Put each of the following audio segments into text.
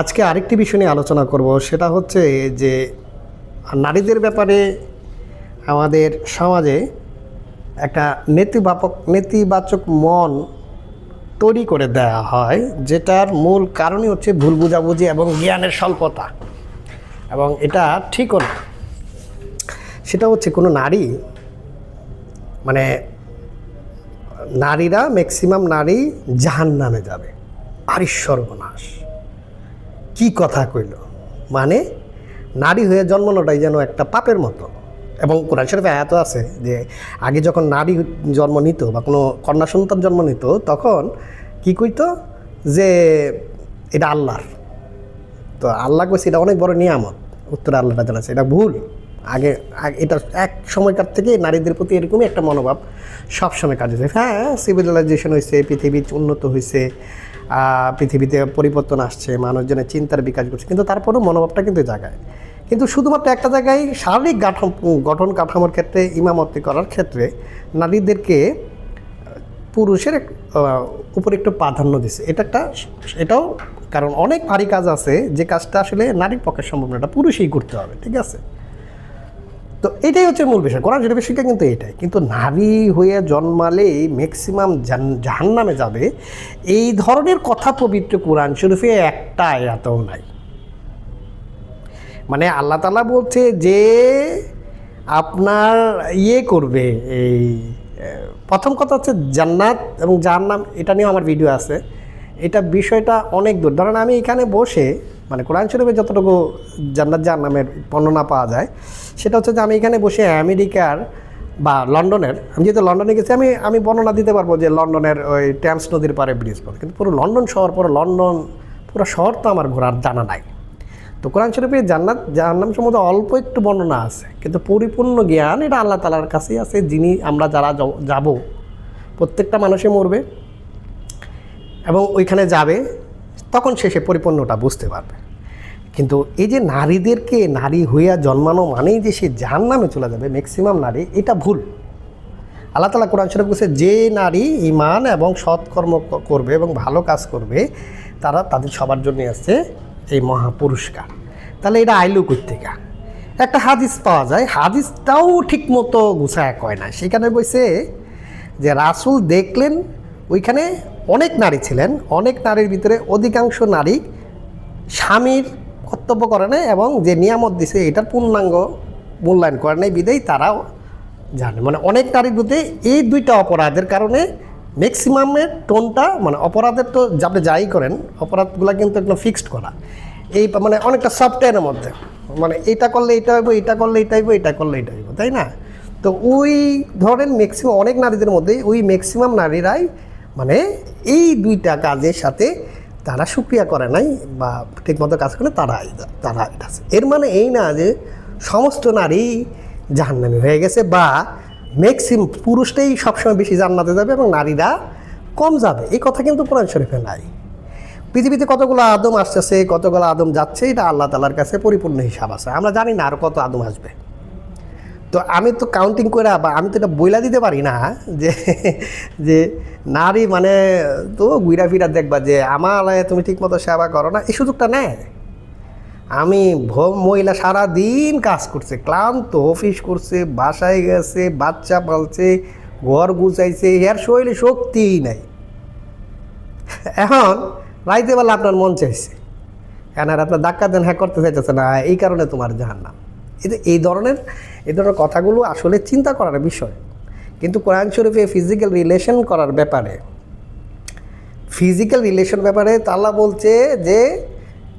আজকে আরেকটি বিষয় নিয়ে আলোচনা করব, সেটা হচ্ছে যে নারীদের ব্যাপারে আমাদের সমাজে একটা নেতিবাচক নেতিবাচক মন তৈরি করে দেওয়া হয়, যেটার মূল কারণই হচ্ছে ভুল বুঝাবুঝি এবং জ্ঞানের স্বল্পতা। এবং এটা ঠিকও না। সেটা হচ্ছে কোনো নারী মানে নারীরা ম্যাক্সিমাম নারী জাহান নামে যাবে। আরি সর্বনাশ কি কথা কইল? মানে নারী হয়ে জন্মানোটাই যেন একটা পাপের মতো। এবং কোরআন শরীফে আয়াত আছে যে, আগে যখন নারী জন্ম নিত বা কোনো কন্যা সন্তান জন্ম নিত, তখন কি কইতো? যে, এটা আল্লাহর। তো আল্লাহ কইছে, এটা অনেক বড় নিয়ামত। উত্তর আল্লাহটা জানাচ্ছে এটা ভুল। আগে এটা এক সময়কার থেকে নারীদের প্রতি এরকমই একটা মনোভাব সবসময় কাজে যায় হ্যাঁ সিভিলাইজেশন হয়েছে পৃথিবী উন্নত হয়েছে পৃথিবীতে পরিবর্তন আসছে, মানুষজনের চিন্তার বিকাশ করছে কিন্তু তারপরেও মনোভাবটা কিন্তু জায়গায়। কিন্তু শুধুমাত্র একটা জায়গায় শারীরিক গঠন কাঠামোর ক্ষেত্রে ইমামতি করার ক্ষেত্রে নারীদেরকে পুরুষের উপর একটু প্রাধান্য দিছে। এটা একটা, এটাও কারণ অনেক ভারী কাজ আছে, যে কাজটা আসলে নারীর পক্ষে সম্ভব না, এটা পুরুষই করতে হবে, ঠিক আছে? তো এটাই হচ্ছে মূল বিষয়। কোরআন শরীফের শিক্ষা কিন্তু এটাই। কিন্তু নারী হয়ে জন্মালে ম্যাক্সিমাম জাহান নামে যাবে। এই ধরনের কথা পবিত্র কোরআন শরীফে একটা আয়াতও নাই। মানে আল্লাহ তালা বলছে যে আপনার ইয়ে করবে, এই, প্রথম কথা হচ্ছে জান্নাত এবং জাহান্নাম, এটা নিয়েও আমার ভিডিও আছে। এটা বিষয়টা অনেক দূর। ধরেন আমি এখানে বসে মানে কোরআন শরীফে যতটুকু জান্নাত জাহান্নামের বর্ণনা পাওয়া যায়, সেটা হচ্ছে যে আমি এখানে বসে আমেরিকার বা লন্ডনের, আমি যেহেতু লন্ডনে গেছি, আমি আমি বর্ণনা দিতে পারব যে লন্ডনের ওই ট্যামস নদীর পারে ব্রিজ পথ কিন্তু পুরো লন্ডন শহর, পুরো লন্ডন, পুরো শহর তো আমার ঘোরার জানা নাই। তো কোরআন শরীফে জান্নাত, জাহান্নাম সম্বন্ধে অল্প একটু বর্ণনা আছে, কিন্তু পরিপূর্ণ জ্ঞান এটা আল্লাহ তালার কাছেই আছে, যিনি আমরা যারা যাব, প্রত্যেকটা মানুষে মরবে এবং ওইখানে যাবে, তখন সে সে পরিপূর্ণটা বুঝতে পারবে। কিন্তু এই যে নারীদেরকে নারী হইয়া জন্মানো মানেই যে সে যার নামে চলে যাবে ম্যাক্সিমাম নারী, এটা ভুল। আল্লাহ তালা কোরআন শরীফ বলছে, যে নারী ইমান এবং সৎকর্ম করবে এবং ভালো কাজ করবে, তারা তাদের সবার জন্য আছে এই মহা পুরস্কার তাহলে এটা আইলু থেকে একটা হাদিস পাওয়া যায়, হাদিসটাও ঠিক মতো গুছায় কয় না। সেখানে বলছে যে, রাসূল দেখলেন, ওইখানে অনেক নারী ছিলেন, অনেক নারীর ভিতরে অধিকাংশ নারী স্বামীর কর্তব্য করে না এবং যে নিয়ামত দিছে, এটার পূর্ণাঙ্গ মূল্যায়ন করে নাই বিদেই তারাও জানে। মানে অনেক নারীর বিরুদ্ধে এই দুইটা অপরাধের কারণে ম্যাক্সিমামের টোনটা মানে অপরাধের তো আপনি যাই করেন, অপরাধগুলো কিন্তু একদম ফিক্সড করা। এই মানে অনেকটা সফটওয়্যারের মধ্যে। মানে এটা করলে এটা হইব, এটা করলে এটা হইব, এটা করলে এটা হইব, তাই না? তো ওই ধরেন ম্যাক্সিমাম অনেক নারীদের মধ্যে ওই ম্যাক্সিমাম নারীরাই মানে এই দুইটা কাজের সাথে তারা সুক্রিয়া করে নাই বা ঠিকমতো কাজ করে তারা তারা এটা। এর মানে এই না যে সমস্ত নারী জাহান্নামী হয়ে গেছে বা ম্যাক্সিম পুরুষটাই সবসময় বেশি জান্নাতে যাবে এবং নারীরা কম যাবে। এই কথা কিন্তু কোরআন শরীফে নাই। পৃথিবীতে কতগুলো আদম আসতেছে, কতগুলো আদম যাচ্ছে, এটা আল্লাহ তালার কাছে পরিপূর্ণ হিসাব আছে। আমরা জানি না আর কত আদম আসবে। তো আমি তো কাউন্টিং করে বা আমি তো এটা বইলা দিতে পারি না, যে যে নারী মানে তো ঘুরা ফিরা দেখবা যে আমার তুমি ঠিকমতো সেবা করো না, এই সুযোগটা নেয়। আমি মহিলা সারা দিন কাজ করছে, ক্লান্ত, অফিস করছে, বাসায় গেছে, বাচ্চা পালছে, ঘর গুছাইছে, এর শরীরে শক্তিই নাই। এখন রাইতে বেলা আপনার মন চাইছে কেন আর আপনার ধাক্কা দেন হ্যাঁ করতে চাইতেছে না, এই কারণে তোমার জাহান্নাম। যে এই ধরনের এই ধরনের কথাগুলো আসলে চিন্তা করার বিষয়। কিন্তু কোরআন শরীফে ফিজিক্যাল রিলেশন করার ব্যাপারে ফিজিক্যাল রিলেশন ব্যাপারে তাল্লা বলছে যে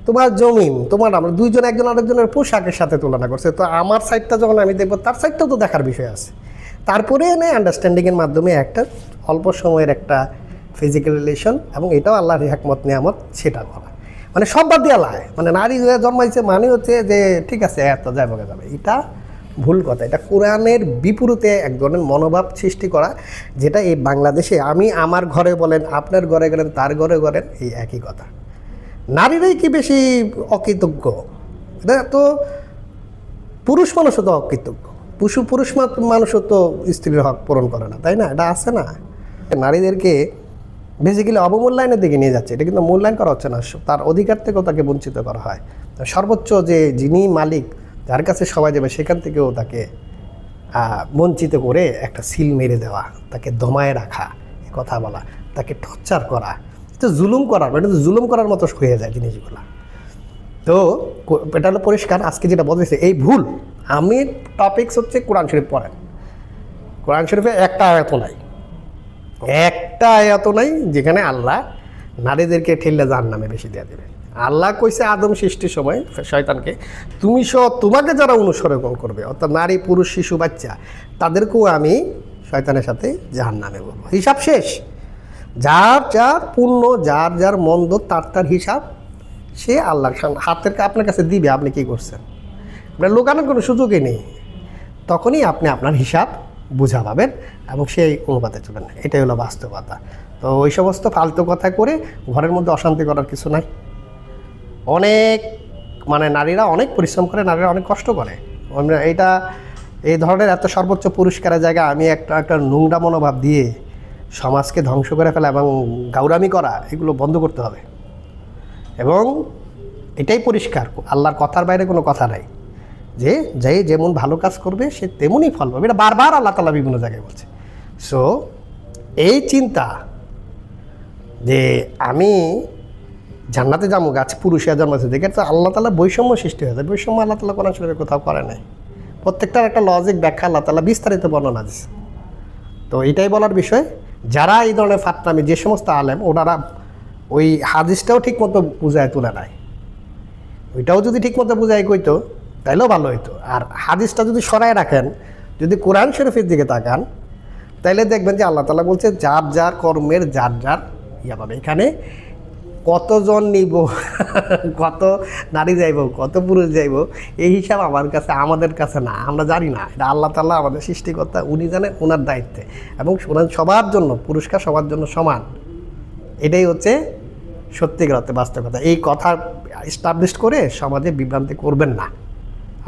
তোমার জমিন, তোমার আমরা দুইজন, একজন আরেকজনের পোশাকের সাথে তুলনা করছে। তো আমার সাইডটা যখন আমি দেখব, তার সাইডটাও তো দেখার বিষয় আছে। তারপরে এনে আন্ডারস্ট্যান্ডিংয়ের মাধ্যমে একটা অল্প সময়ের একটা ফিজিক্যাল রিলেশন এবং এটাও আল্লাহর একমত নিয়ামত, সেটা করা। মানে সব বাদ দিয়ে আল্লাহ মানে নারী হয়ে জন্মাইছে মানে হচ্ছে যে, ঠিক আছে, এত যাবে যাবে। এটা ভুল কথা। এটা কোরআনের বিপরীতে এক ধরনের মনোভাব সৃষ্টি করা, যেটা এই বাংলাদেশে আমি আমার ঘরে বলেন, আপনার ঘরে গেলেন, তার ঘরে গেলেন, এই একই কথা। নারীরাই কি বেশি অকৃতজ্ঞ? এটা তো পুরুষ মানুষও তো অকৃতজ্ঞ। পুরুষ পুরুষ মানুষও তো স্ত্রীর হক পূরণ করে না, তাই না? এটা আছে না? নারীদেরকে বেসিক্যালি অবমূল্যায়নের দিকে নিয়ে যাচ্ছে। এটা কিন্তু মূল্যায়ন করা হচ্ছে না। তার অধিকার থেকেও তাকে বঞ্চিত করা হয়। সর্বোচ্চ যে যিনি মালিক, যার কাছে সবাই যাবে, সেখান থেকেও তাকে বঞ্চিত করে একটা সিল মেরে দেওয়া, তাকে দমায় রাখা কথা বলা, তাকে টর্চার করা। এটা জুলুম করার এটা তো জুলুম করার মতো হয়ে যায় জিনিসগুলো। তো এটা হলো পরিষ্কার। আজকে যেটা বলতেছে এই ভুল, আমি টপিকস হচ্ছে কোরআন শরীফ পড়েন। কোরআন শরীফে একটা আয়াত নাই। একটা আয়াত নাই যেখানে আল্লাহ নারীদেরকে ঠেললে যার নামে বেশি দেওয়া দেবে আল্লাহ কইছে আদম সৃষ্টির সময়, শয়তানকে, তুমি সহ তোমাকে যারা অনুসরণ করবে, অর্থাৎ নারী, পুরুষ, শিশু, বাচ্চা, তাদেরকেও আমি শয়তানের সাথে জাহান নামে বলব। হিসাব শেষ। যার যার পূর্ণ যার যার মন্দ, তার তার হিসাব সে আল্লাহর হাতের আপনার কাছে দিবে, আপনি কি করছেন? আপনার লোকানোর কোনো সুযোগই নেই। তখনই আপনি আপনার হিসাব বুঝা পাবেন এবং সেই অনুপাতে চলবেন এটাই হলো বাস্তবতা। তো ওই সমস্ত ফালতু কথা করে ঘরের মধ্যে অশান্তি করার কিছু নাই। অনেক মানে নারীরা অনেক পরিশ্রম করে, নারীরা অনেক কষ্ট করে। এটা এই ধরনের এত সর্বোচ্চ পুরস্কারের জায়গায় আমি একটা একটা নোংরা মনোভাব দিয়ে সমাজকে ধ্বংস করে ফেলা এবং গাউরামি করা, এগুলো বন্ধ করতে হবে। এবং এটাই পরিষ্কার, আল্লাহর কথার বাইরে কোনো কথা নাই। যে যে যেমন ভালো কাজ করবে, সে তেমনই ফল পাবে। এটা বারবার আল্লাহ তালা বিভিন্ন জায়গায় বলছে। সো এই চিন্তা যে আমি জান্নাতে যাব, গাছ পুরুষের জন্মাচ্ছে দেখে তো আল্লাহ তালা বৈষম্য সৃষ্টি হয়ে যায়। বৈষম্য আল্লাহ তালা কোরআন শরীফে কোথাও করে নাই। প্রত্যেকটার একটা লজিক ব্যাখ্যা আল্লাহ তালা বিস্তারিত বর্ণনা দিচ্ছে তো এটাই বলার বিষয়, যারা এই ধরনের ফাত্রামি যে সমস্ত আলেম, ওনারা ওই হাদিসটাও ঠিক মতো বুঝায় তুলে নেয় ওইটাও যদি ঠিক মতো বুঝাই কইতো তাইলেও ভালো হইতো। আর হাদিসটা যদি সরায় রাখেন, যদি কোরআন শরীফের দিকে তাকান, তাইলে দেখবেন যে আল্লাহ তালা বলছে, যার যার কর্মের, যার যার ইয়া পাবে। এখানে কতজন নিব, কত নারী যাইব, কত পুরুষ যাইব, এই হিসাব আমার কাছে, আমাদের কাছে না, আমরা জানি না। এটা আল্লাহ তাল্লাহ আমাদের সৃষ্টিকর্তা, উনি জানেন ওনার দায়িত্বে। এবং ওনার সবার জন্য পুরস্কার সবার জন্য সমান। এটাই হচ্ছে সত্যিকার অর্থে বাস্তবতা। এই কথা স্টাবলিশ করে সমাজে বিভ্রান্তি করবেন না।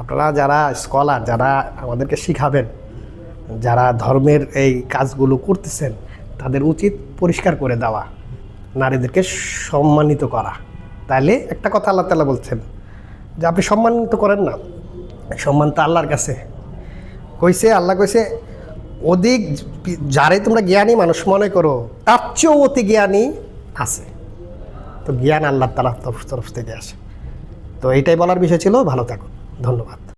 আপনারা যারা স্কলার যারা আমাদেরকে শিখাবেন, যারা ধর্মের এই কাজগুলো করতেছেন, তাদের উচিত পরিষ্কার করে দেওয়া, নারীদেরকে সম্মানিত করা। তাহলে একটা কথা আল্লাহ তালা বলছেন, যে আপনি সম্মানিত করেন না, সম্মান তো আল্লাহর কাছে। কইছে, আল্লাহ কইছে, অধিক যারে তোমরা জ্ঞানী মানুষ মনে করো, তার চেয়েও অতি জ্ঞানী আছে। তো জ্ঞান আল্লাহ তালা তরফ তরফ থেকে আসে। তো এইটাই বলার বিষয় ছিল, ভালো থাকুন। ধন্যবাদ।